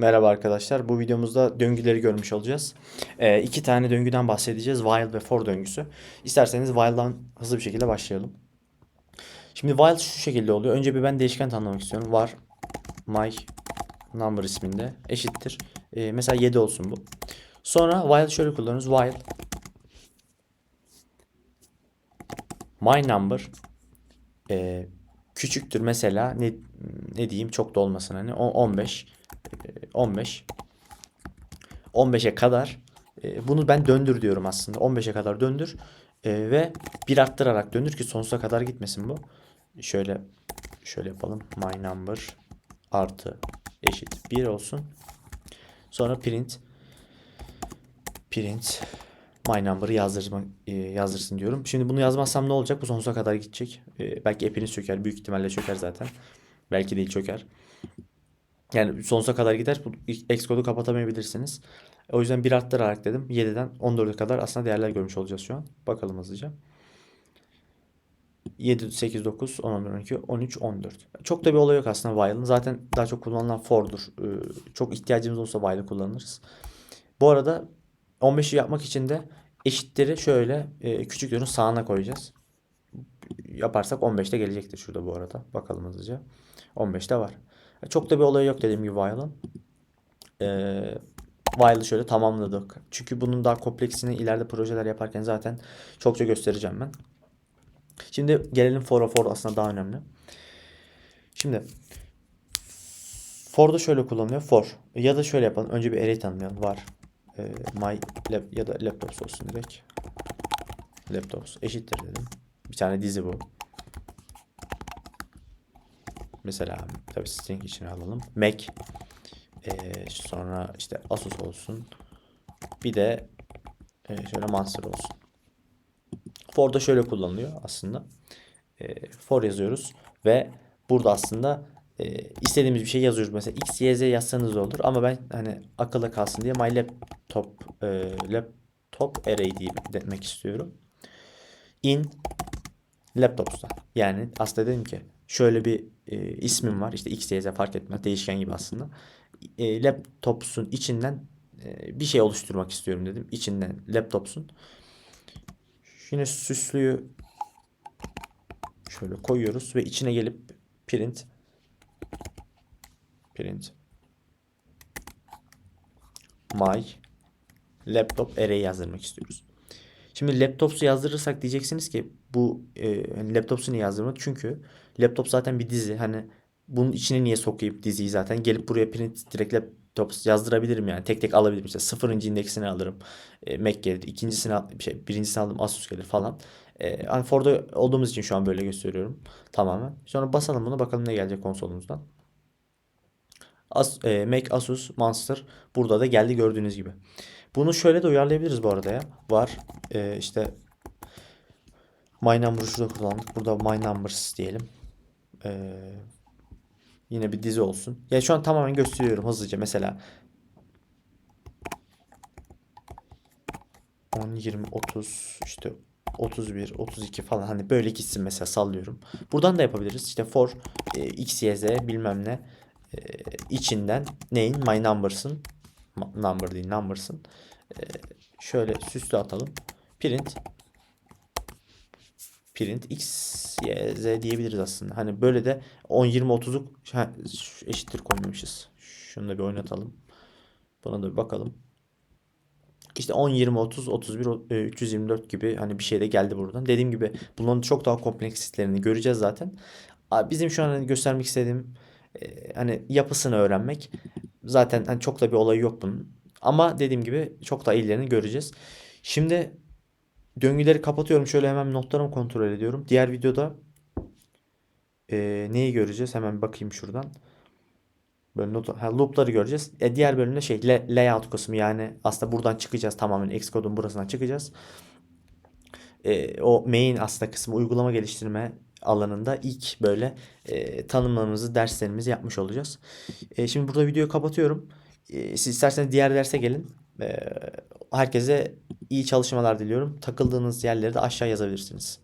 Merhaba arkadaşlar. Bu videomuzda döngüleri görmüş olacağız. Ee, iki tane döngüden bahsedeceğiz. While ve for döngüsü. İsterseniz while'dan hızlı bir şekilde başlayalım. Şimdi while şu şekilde oluyor. Önce bir ben değişken tanımlamak istiyorum. Var my number isminde eşittir. Ee, mesela 7 olsun bu. Sonra while şöyle kullanıyoruz. While my number e, küçüktür mesela. Ne ne diyeyim? Çok da olmasın hani. O- 15 e, 15 15'e kadar e, bunu ben döndür diyorum aslında. 15'e kadar döndür e, ve bir arttırarak döndür ki sonsuza kadar gitmesin bu. Şöyle şöyle yapalım. My number artı eşit 1 olsun. Sonra print print my number'ı yazdırma, e, yazdırsın diyorum. Şimdi bunu yazmazsam ne olacak? Bu sonsuza kadar gidecek. E, belki hepiniz çöker. Büyük ihtimalle çöker zaten. Belki değil çöker. Yani sonsuza kadar gider. Bu Xcode'u kapatamayabilirsiniz. O yüzden bir arttırarak dedim. 7'den 14'e kadar aslında değerler görmüş olacağız şu an. Bakalım hızlıca. 7, 8, 9, 10, 11, 12, 13, 14. Çok da bir olay yok aslında while'ın. Zaten daha çok kullanılan for'dur. Ee, çok ihtiyacımız olsa while'ı kullanırız. Bu arada 15'i yapmak için de eşitleri şöyle e, küçüklerin sağına koyacağız. Yaparsak 15'te gelecektir şurada bu arada. Bakalım hızlıca. 15'te var. Çok da bir olay yok dediğim gibi while'ın. Ee, while'ı şöyle tamamladık. Çünkü bunun daha kompleksini ileride projeler yaparken zaten çokça göstereceğim ben. Şimdi gelelim for'a. For aslında daha önemli. Şimdi for'da şöyle kullanılıyor. For. Ya da şöyle yapalım. Önce bir array tanımlayalım. Var. Ee, my lap ya da laptops olsun direkt. Laptops eşittir dedim. Bir tane dizi bu. Mesela tabii string içine alalım. Mac. Ee, sonra işte Asus olsun. Bir de e, şöyle Monster olsun. For da şöyle kullanılıyor aslında. E, for yazıyoruz ve burada aslında e, istediğimiz bir şey yazıyoruz. Mesela x, y, z yazsanız olur ama ben hani akılda kalsın diye my laptop e, laptop array diye demek istiyorum. In laptops'ta. Yani aslında dedim ki şöyle bir e, ismim var. İşte x, y, z fark etmez. Değişken gibi aslında. E, laptops'un içinden e, bir şey oluşturmak istiyorum dedim. İçinden laptops'un. Yine süslüyü şöyle koyuyoruz ve içine gelip print print my laptop array yazdırmak istiyoruz. Şimdi laptops'u yazdırırsak diyeceksiniz ki bu e, hani laptops'u niye yazdırmak? Çünkü laptop zaten bir dizi. Hani bunun içine niye sokayım diziyi zaten? Gelip buraya print direkt laptops yazdırabilirim yani. Tek tek alabilirim. İşte sıfırıncı indeksini alırım. E, Mac gelir. İkincisini al- şey, birincisini aldım Asus gelir falan. E, hani Ford'da olduğumuz için şu an böyle gösteriyorum tamamen. Sonra basalım bunu bakalım ne gelecek konsolumuzdan. As, e, Mac Asus Monster burada da geldi gördüğünüz gibi. Bunu şöyle de uyarlayabiliriz bu arada ya. Var e, işte My Number'ı şurada kullandık. Burada My Numbers diyelim. E, yine bir dizi olsun. Ya şu an tamamen gösteriyorum hızlıca. Mesela 10, 20, 30 işte 31, 32 falan hani böyle gitsin mesela sallıyorum. Buradan da yapabiliriz. İşte for e, x, y, z bilmem ne e, içinden neyin my numbers'ın number değil numbers'ın e, şöyle süslü atalım. Print print x, y, z diyebiliriz aslında. Hani böyle de 10, 20, 30'luk ha, şu eşittir koymamışız. Şunu da bir oynatalım. Buna da bir bakalım. İşte 10, 20, 30, 31, o- e, 324 gibi hani bir şey de geldi buradan. Dediğim gibi bunların çok daha kompleksitelerini göreceğiz zaten. Bizim şu an hani göstermek istediğim e, hani yapısını öğrenmek. Zaten hani çok da bir olayı yok bunun. Ama dediğim gibi çok daha iyilerini göreceğiz. Şimdi döngüleri kapatıyorum. Şöyle hemen notlarımı kontrol ediyorum. Diğer videoda e, neyi göreceğiz? Hemen bakayım şuradan. Böyle not, ha, loop'ları göreceğiz. E, diğer bölümde şey la- layout kısmı yani aslında buradan çıkacağız tamamen Xcode'un burasından çıkacağız. E, o main aslında kısmı uygulama geliştirme alanında ilk böyle e, tanımlarımızı derslerimizi yapmış olacağız. E, şimdi burada videoyu kapatıyorum. E, siz isterseniz diğer derse gelin. E, herkese iyi çalışmalar diliyorum. Takıldığınız yerleri de aşağı yazabilirsiniz.